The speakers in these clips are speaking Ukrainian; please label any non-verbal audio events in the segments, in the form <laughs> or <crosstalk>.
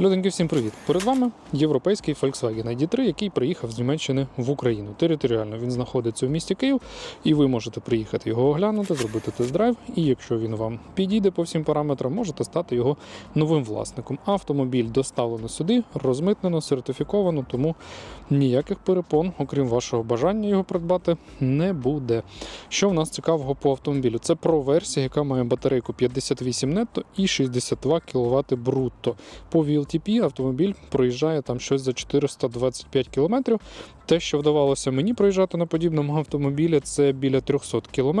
Люденьки, всім привіт! Перед вами європейський Volkswagen ID3, який приїхав з Німеччини в Україну. Територіально він знаходиться у місті Київ, і ви можете приїхати його оглянути, зробити тест-драйв. І якщо він вам підійде по всім параметрам, можете стати його новим власником. Автомобіль доставлено сюди, розмитнено, сертифіковано, тому ніяких перепон, окрім вашого бажання його придбати, не буде. Що в нас цікавого по автомобілю? Це про версія, яка має батарейку 58 нетто і 62 кВт брутто. VLTP автомобіль проїжджає там щось за 425 км. Те, що вдавалося мені проїжджати на подібному автомобілі, це біля 300 км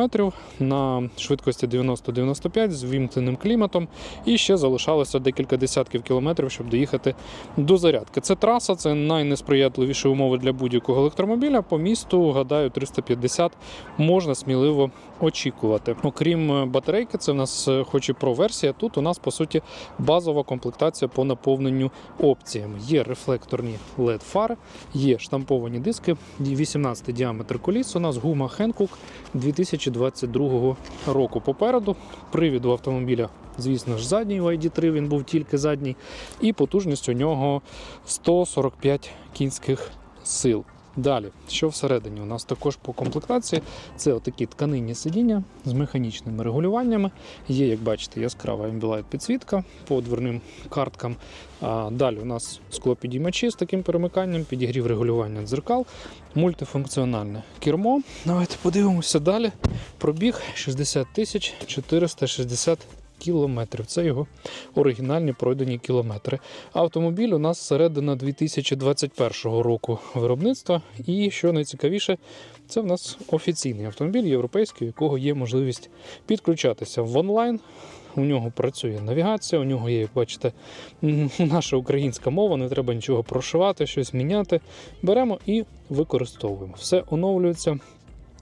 на швидкості 90-95 з вімкненим кліматом. І ще залишалося декілька десятків кілометрів, щоб доїхати до зарядки. Це траса, це найнесприятливіші умови для будь-якого електромобіля. По місту, гадаю, 350 можна сміливо очікувати. Окрім е, батарейки, це в нас е, хоч і про версія. Тут у нас по суті базова комплектація по наповненню опціями. Є рефлекторні led фари, є штамповані диски, 18 діаметр коліс. У нас гума Хенкук 2022 року. Попереду привід у автомобіля. Звісно ж, задній у ID3 він був тільки задній, і потужність у нього 145 кінських сил. Далі, що всередині? У нас також по комплектації це отакі тканинні сидіння з механічними регулюваннями. Є, як бачите, яскрава Ambilight підсвітка по дверним карткам. А далі у нас склопідіймачі з таким перемиканням, підігрів регулювання дзеркал, мультифункціональне кермо. Давайте подивимося далі. Пробіг 60 тисяч 460 кілометрів. Це його оригінальні пройдені кілометри. Автомобіль у нас середина 2021 року виробництва. І що найцікавіше, це в нас офіційний автомобіль європейський, у якого є можливість підключатися в онлайн. У нього працює навігація, у нього є, як бачите, наша українська мова, не треба нічого прошивати, щось міняти. Беремо і використовуємо. Все оновлюється,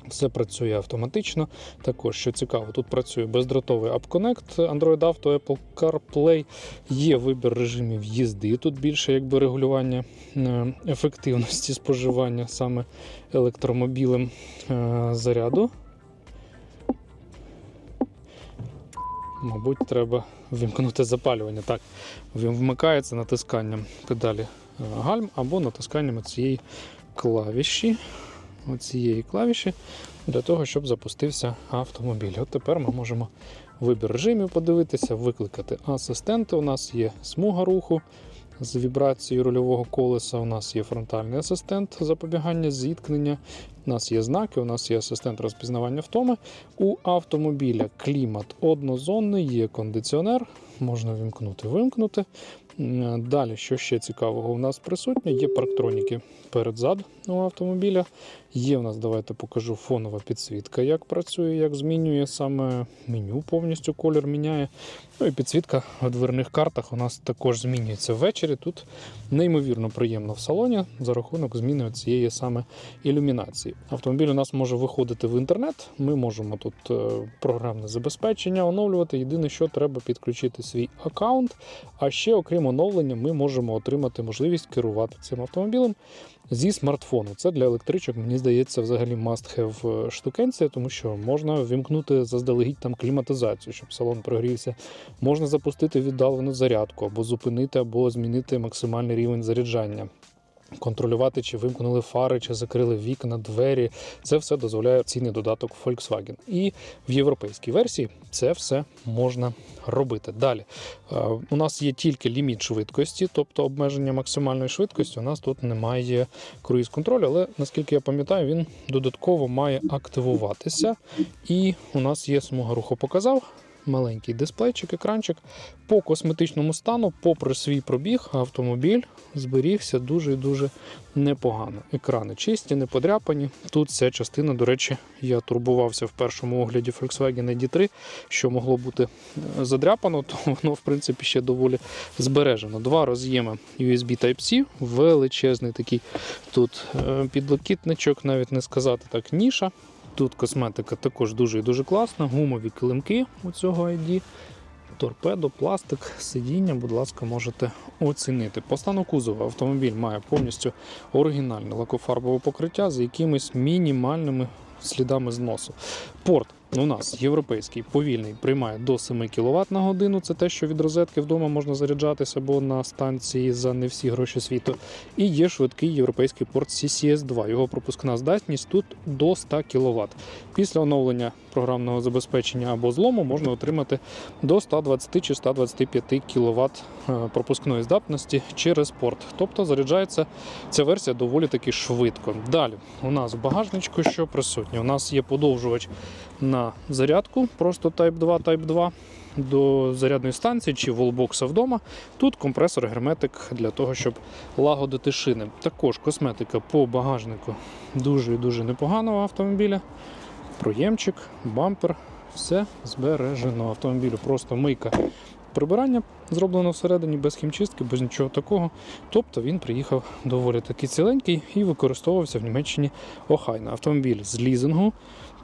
все працює автоматично. Також, що цікаво, тут працює бездротовий App Connect, Android Auto, Apple CarPlay. Є вибір режимів їзди. Тут більше якби регулювання е, ефективності споживання саме електромобілем е, заряду. Мабуть, треба вимкнути запалювання. Так, він вмикається натисканням педалі е, гальм або натисканням цієї клавіші оцієї клавіші для того, щоб запустився автомобіль. От тепер ми можемо вибір режимів подивитися, викликати асистенти. У нас є смуга руху з вібрацією рульового колеса. У нас є фронтальний асистент запобігання зіткнення. У нас є знаки, у нас є асистент розпізнавання втоми. У автомобіля клімат однозонний, є кондиціонер, можна вімкнути, вимкнути. М, Далі, що ще цікавого, у нас присутнє, є парктроніки перед-зад у автомобіля. Є у нас, давайте покажу фонова підсвітка, як працює, як змінює саме меню, повністю колір міняє. Ну і підсвітка в дверних картах у нас також змінюється ввечері. Тут неймовірно приємно в салоні за рахунок зміни цієї саме ілюмінації. Автомобіль у нас може виходити в інтернет. Ми можемо тут е, програмне забезпечення оновлювати. Єдине, що треба підключити свій аккаунт. А ще, окрім оновлення, ми можемо отримати можливість керувати цим автомобілем зі смартфону. Це для електричок, мені здається, взагалі must-have штукенція, тому що можна вімкнути заздалегідь там кліматизацію, щоб салон прогрівся. Можна запустити віддалену зарядку, або зупинити, або змінити максимальний рівень заряджання. Контролювати, чи вимкнули фари, чи закрили вікна, двері. Це все дозволяє цінний додаток Volkswagen. І в європейській версії це все можна робити. Далі е, у нас є тільки ліміт швидкості, тобто обмеження максимальної швидкості. У нас тут немає круїз контролю, але наскільки я пам'ятаю, він додатково має активуватися. І у нас є смуга руху показав. Маленький дисплейчик, екранчик. По косметичному стану, попри свій пробіг, автомобіль зберігся дуже і дуже непогано. Екрани чисті, не подряпані. Тут ця частина, до речі, я турбувався в першому огляді Volkswagen ID3, що могло бути е, задряпано, <laughs> то воно, в принципі, ще доволі збережено. Два роз'єми USB Type-C, величезний такий тут е, підлокітничок, навіть не сказати так, ніша. Тут косметика також дуже і дуже класна. Гумові килимки у цього ID. Торпедо, пластик, сидіння, будь ласка, можете оцінити. По стану кузова автомобіль має повністю оригінальне лакофарбове покриття з якимись мінімальними слідами зносу. Порт у нас європейський повільний приймає до 7 кВт на годину. Це те, що від розетки вдома можна заряджатися або на станції за не всі гроші світу. І є швидкий європейський порт CCS2. Його пропускна здатність тут до 100 кВт. Після оновлення програмного забезпечення або злому можна отримати до 120 чи 125 кВт пропускної здатності через порт. Тобто заряджається ця версія доволі таки швидко. Далі у нас в багажничку що присутнє? У нас є подовжувач на зарядку, просто Type 2, Type 2 до зарядної станції чи волбокса вдома. Тут компресор герметик для того, щоб лагодити шини. Також косметика по багажнику дуже і дуже непоганого автомобіля. Проємчик, бампер, все збережено. Автомобілю просто мийка. Прибирання зроблено всередині без хімчистки, без нічого такого. Тобто він приїхав доволі таки ціленький і використовувався в Німеччині охайно. Автомобіль з лізингу,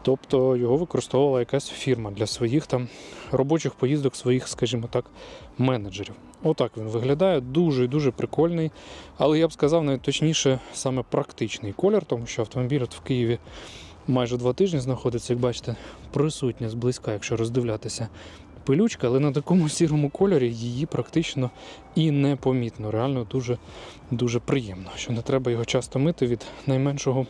тобто його використовувала якась фірма для своїх там робочих поїздок, своїх, скажімо так, менеджерів. Отак він виглядає, дуже дуже прикольний. Але я б сказав, навіть точніше, саме практичний колір, тому що автомобіль от в Києві майже два тижні знаходиться, як бачите, присутня зблизька, якщо роздивлятися пилючка, але на такому <laughs> сірому кольорі її практично і не помітно. Реально дуже, дуже приємно, що не треба його часто мити від найменшого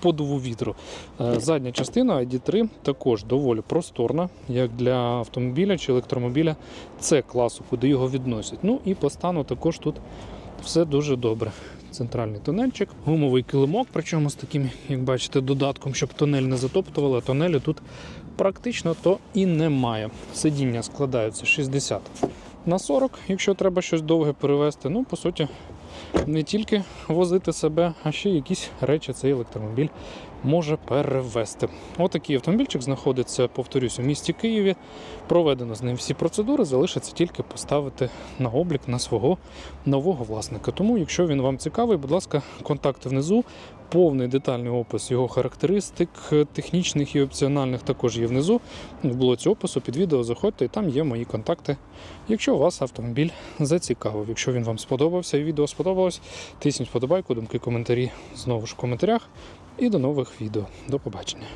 подуву вітру. Е, Задня частина ID3 також доволі просторна, як для автомобіля чи електромобіля. Це класу, куди його відносять. Ну і по стану також тут все дуже добре. Центральний тунельчик, гумовий килимок, причому з таким, як бачите, додатком, щоб тунель не затоптували, а тунелю тут практично то і немає. Сидіння складаються 60 на 40, якщо треба щось довге перевезти. Ну, по суті, не тільки возити себе, а ще якісь речі цей електромобіль може перевезти. Отакий автомобільчик знаходиться, повторюсь, у місті Києві. Проведено з ним всі процедури, залишиться тільки поставити на облік на свого нового власника. Тому, якщо він вам цікавий, будь ласка, контакти внизу. Повний детальний опис його характеристик, технічних і опціональних також є внизу. В блоці опису під відео заходьте, і там є мої контакти. Якщо вас автомобіль зацікавив, якщо він вам сподобався і відео сподобалось, тисніть вподобайку, думки, коментарі знову ж в коментарях. І до нових відео. До побачення.